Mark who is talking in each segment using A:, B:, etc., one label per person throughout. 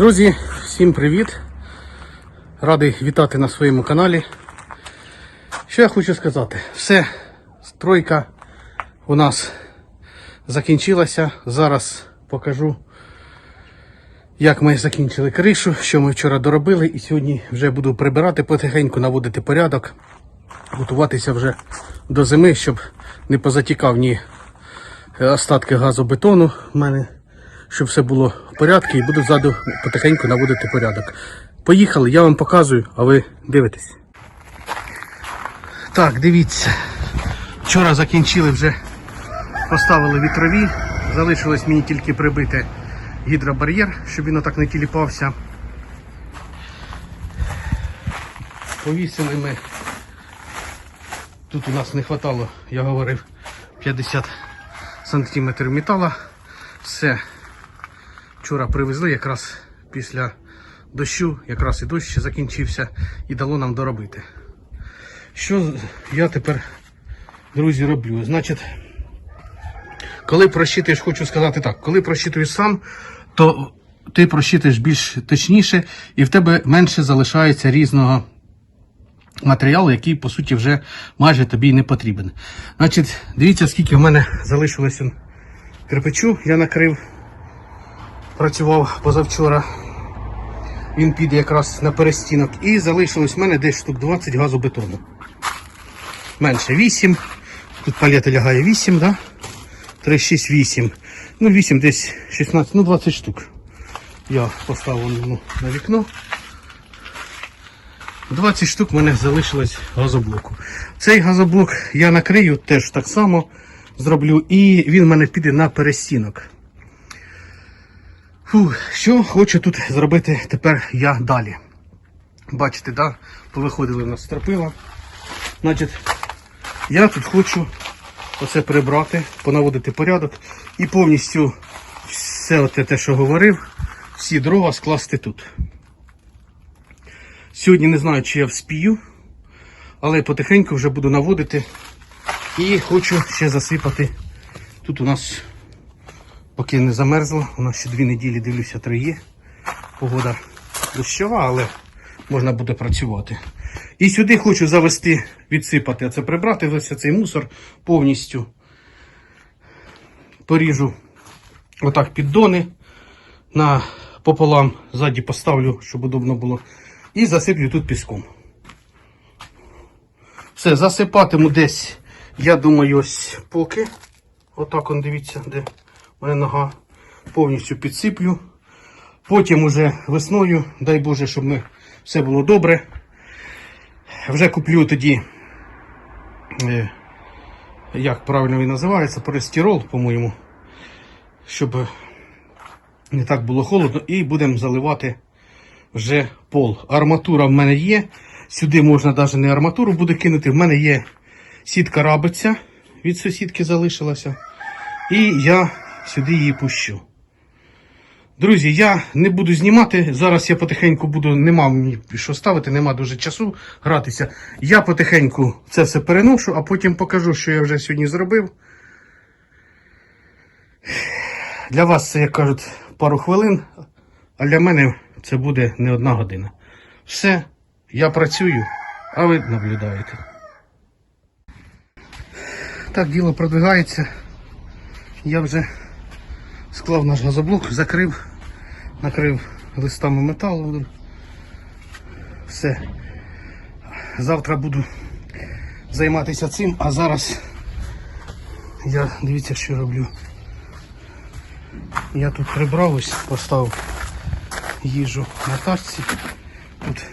A: Друзі, всім привіт! Радий вітати на своєму каналі. Що я хочу сказати? Все, стройка у нас закінчилася. Зараз покажу, як ми закінчили кришу, що ми вчора доробили. І сьогодні вже буду прибирати потихеньку, наводити порядок, готуватися вже до зими, щоб не позатікав ні е, остатки газобетону в мене, щоб все було в порядку і буду ззаду потихеньку наводити порядок. Поїхали, я вам показую, а ви дивитесь. Так, дивіться. Вчора закінчили вже, поставили вітрові. Залишилось мені тільки прибити гідробар'єр, щоб він отак не тіліпався. Повісили ми. Тут у нас не хватало, я говорив, 50 сантиметрів метала. Все. Вчора привезли якраз після дощу, якраз і дощ закінчився і дало нам доробити. Що я тепер, друзі, роблю? Значить, коли просчитуєш, хочу сказати так, коли просчитуєш сам, то ти просчитуєш більш точніше і в тебе менше залишається різного матеріалу, який, по суті, вже майже тобі не потрібен. Значить, дивіться, скільки в мене залишилося кирпичу, я накрив, працював позавчора. Він піде якраз на перестінок. І залишилось в мене десь штук 20 газобетону. Менше 8. Тут палета лягає 8, да? 3, 6, 8. Ну, 8 десь 16, ну 20 штук. Я поставив ну, на вікно. 20 штук в мене залишилось газоблоку. Цей газоблок я накрию теж так само зроблю, і він в мене піде на перестінок. Фу, що хочу тут зробити тепер я далі. Бачите, да? повиходили в нас стропила. Значить, я тут хочу оце прибрати, понаводити порядок і повністю все те, що говорив, всі дрова скласти тут. Сьогодні не знаю, чи я вспію, але потихеньку вже буду наводити і хочу ще засипати. Тут у нас поки не замерзло, у нас ще дві неділі, дивлюся, три є. Погода дощова, але можна буде працювати. І сюди хочу завести, відсипати, а це прибрати весь цей мусор повністю. Поріжу отак піддони пополам, ззаді поставлю, щоб удобно було. І засиплю тут піском. Все, засипатиму десь, я думаю, ось поки. Отак он дивіться, де у мене нога. Повністю підсиплю. Потім уже весною, дай Боже, щоб ми, все було добре. Вже куплю тоді, е, як правильно він називається, полістирол, по-моєму, щоб не так було холодно, і будемо заливати вже пол. Арматура в мене є. Сюди можна навіть не арматуру буде кинути. В мене є сітка рабиця від сусідки залишилася. І я сюди її пущу. Друзі, я не буду знімати. Зараз я потихеньку буду, нема мені що ставити, нема дуже часу гратися. Я потихеньку це все переношу, а потім покажу, що я вже сьогодні зробив. Для вас це, як кажуть, пару хвилин, а для мене це буде не одна година. Все, я працюю, а ви наблюдаєте. Так, діло продвигається. Я вже склав наш газоблок, закрив, накрив листами металу. Все. Завтра буду займатися цим, а зараз я дивіться, що роблю. Я тут прибрав ось, поставив їжу на тачці тут.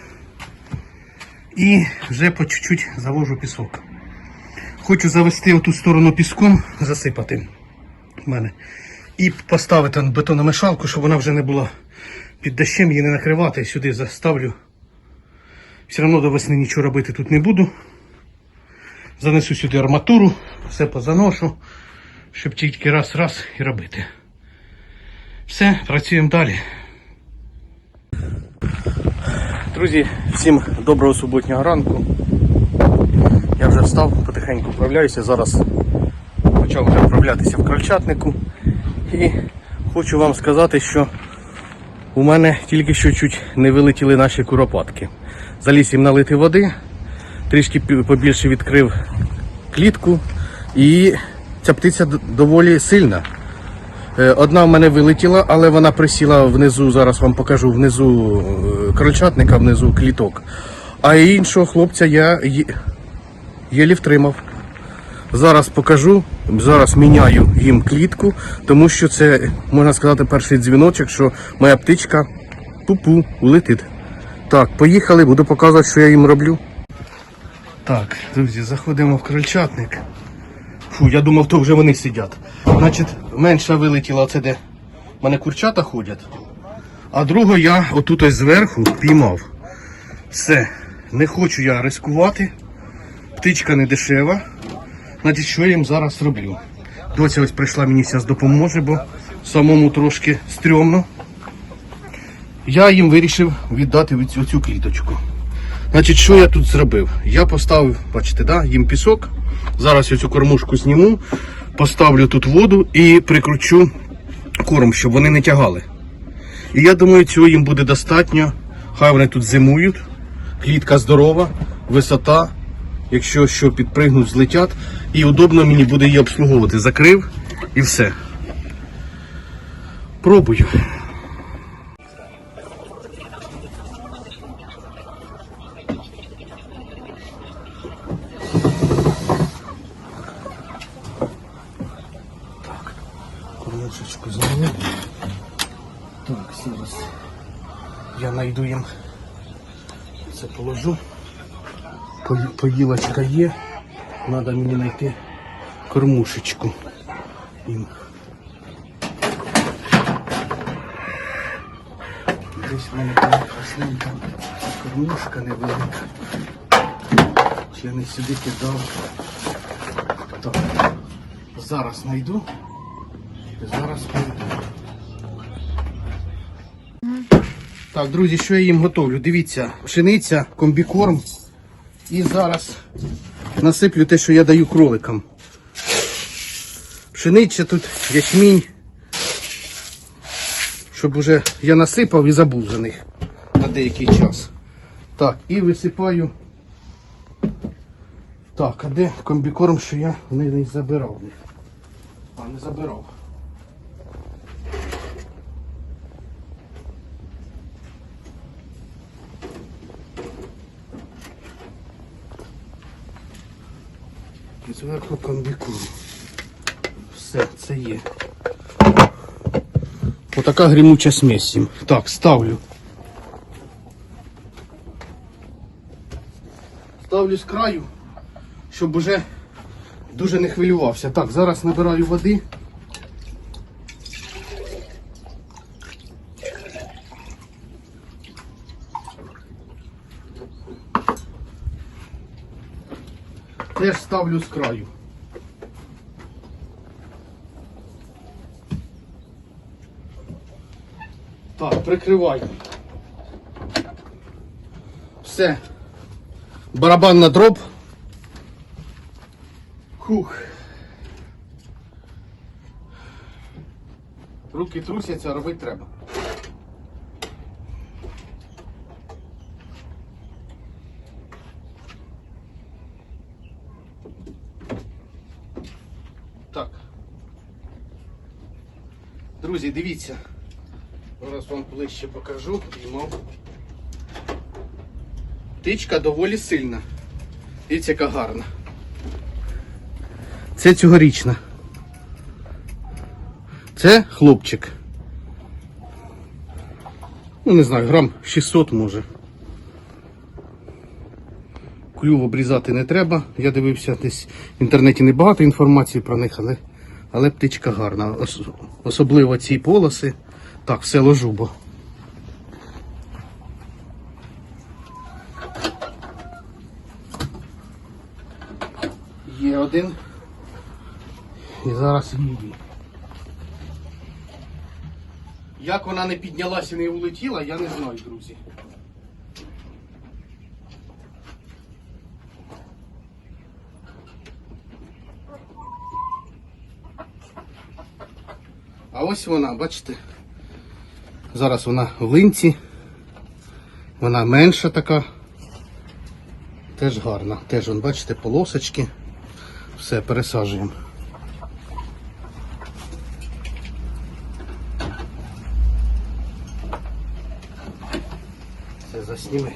A: І вже по чуть-чуть завожу пісок. Хочу завести оту сторону піском, засипати в мене. І поставити бетономешалку, щоб вона вже не була під дощем, її не накривати. Сюди заставлю. Все одно до весни нічого робити тут не буду. Занесу сюди арматуру, все позаношу, щоб тільки раз-раз і робити. Все, працюємо далі. Друзі, всім доброго суботнього ранку. Я вже встав, потихеньку вправляюся. Зараз почав вже вправлятися в крольчатнику. І хочу вам сказати, що У мене тільки що чуть не вилетіли наші куропатки. Заліз їм налити води, трішки побільше відкрив клітку, і ця птиця доволі сильна. Е, Одна в мене вилетіла, але вона присіла внизу, зараз вам покажу внизу е, крольчатника, внизу кліток. А іншого хлопця я єлі втримав. Зараз покажу, зараз міняю їм клітку, тому що це, можна сказати, перший дзвіночок, що моя птичка пупу улетить. Так, поїхали, буду показувати, що я їм роблю. Так, друзі, заходимо в крольчатник. Фу, я думав, то вже вони сидять. Значить, менша вилетіла, це де в мене курчата ходять. А другу я отут ось зверху піймав. Все, не хочу я ризикувати. Птичка не дешева. Значить, що я їм зараз роблю? Доця ось прийшла мені зараз допоможе, бо самому трошки стрьомно. Я їм вирішив віддати оцю, кліточку. Значить, що я тут зробив? Я поставив, бачите, да, їм пісок. Зараз я цю кормушку зніму, поставлю тут воду і прикручу корм, щоб вони не тягали. І я думаю, цього їм буде достатньо. Хай вони тут зимують. Клітка здорова, висота. Якщо що підпригнуть, злетять. І удобно мені буде її обслуговувати. Закрив і все. Пробую. Кормушечку зняли. Так, зараз я знайду їм. Це положу. Пої- Поїлочка є. Треба мені знайти кормушечку. Їм. Десь в мене там красненька кормушка невелика. Чи я не сюди кидав. Так. Зараз знайду. Зараз прийду. Так, друзі, що я їм готовлю? Дивіться, пшениця, комбікорм. І зараз насиплю те, що я даю кроликам. Пшениця тут ячмінь. Щоб уже я насипав і забув за них на деякий час. Так, і висипаю. Так, а де комбікорм, що я не, забирав? А, не забирав. Зверху комбікорм. Все, це є. Отака грімуча смесь їм. Так, ставлю. Ставлю з краю, щоб уже дуже не хвилювався. Так, зараз набираю води. Теж ставлю з краю. Так, прикриваю. Все. Барабан на дроб. Хух. Руки трусяться, робити треба. Так. Друзі, дивіться. Зараз вам ближче покажу. Піймав. Птичка доволі сильна. Дивіться, яка гарна. Це цьогорічна. Це хлопчик. Ну, не знаю, грам 600 може. Клюв обрізати не треба. Я дивився десь в інтернеті небагато інформації про них, але, але птичка гарна. Ос- особливо ці полоси. Так, все ложу. Є один. І зараз її. Як вона не піднялася і не улетіла, я не знаю, друзі. А ось вона, бачите? Зараз вона в линці. Вона менша така. Теж гарна. Теж, вон, бачите, полосочки. Все, пересаджуємо. Все, засніми.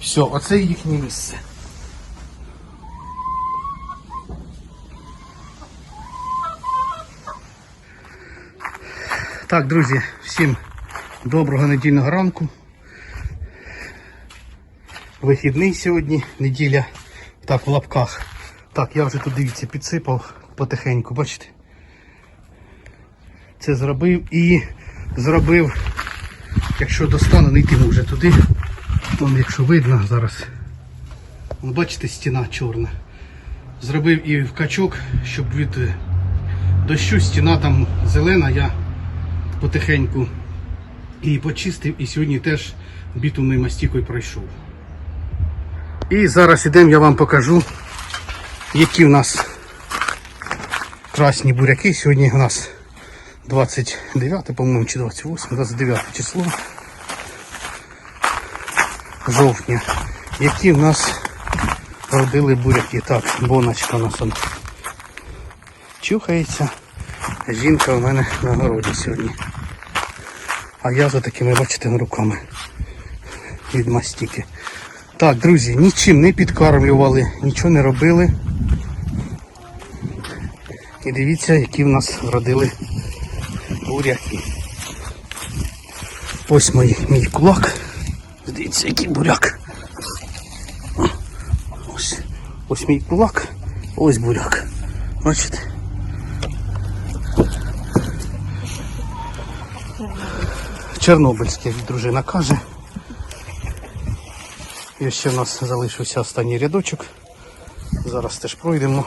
A: Все, оце їхнє місце. Так, друзі, всім доброго недільного ранку. Вихідний сьогодні, неділя. Так, в лапках. Так, я вже тут дивіться, підсипав потихеньку, бачите? Це зробив і зробив, якщо достану, не йтиму вже туди. Вон, якщо видно зараз. Вон, бачите, стіна чорна. Зробив і в качок, щоб від е, дощу стіна там зелена, я потихеньку і почистив, і сьогодні теж бітумною мастікою пройшов. І зараз ідемо, я вам покажу, які в нас красні буряки. Сьогодні у нас 29, по-моєму, чи 28, 29 число жовтня. Які в нас родили буряки. Так, боночка у нас чухається. Жінка у мене на городі сьогодні. А я за такими, бачите, руками від мастіки. Так, друзі, нічим не підкармлювали, нічого не робили. І дивіться, які в нас родили буряки. Ось мій, мій кулак. Дивіться, який буряк. Ось, ось мій кулак, ось буряк. Бачите? Чорнобильське дружина каже. І ще в нас залишився останній рядочок. Зараз теж пройдемо.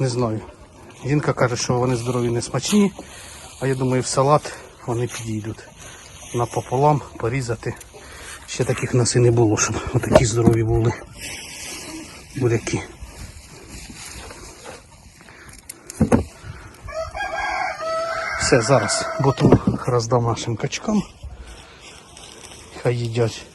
A: Не знаю. Жінка каже, що вони здорові не смачні, а я думаю, в салат вони підійдуть. Напополам порізати. Ще таких в нас і не було, щоб отакі здорові були буряки. Все, зараз боту роздам нашим качкам. Хай їдять.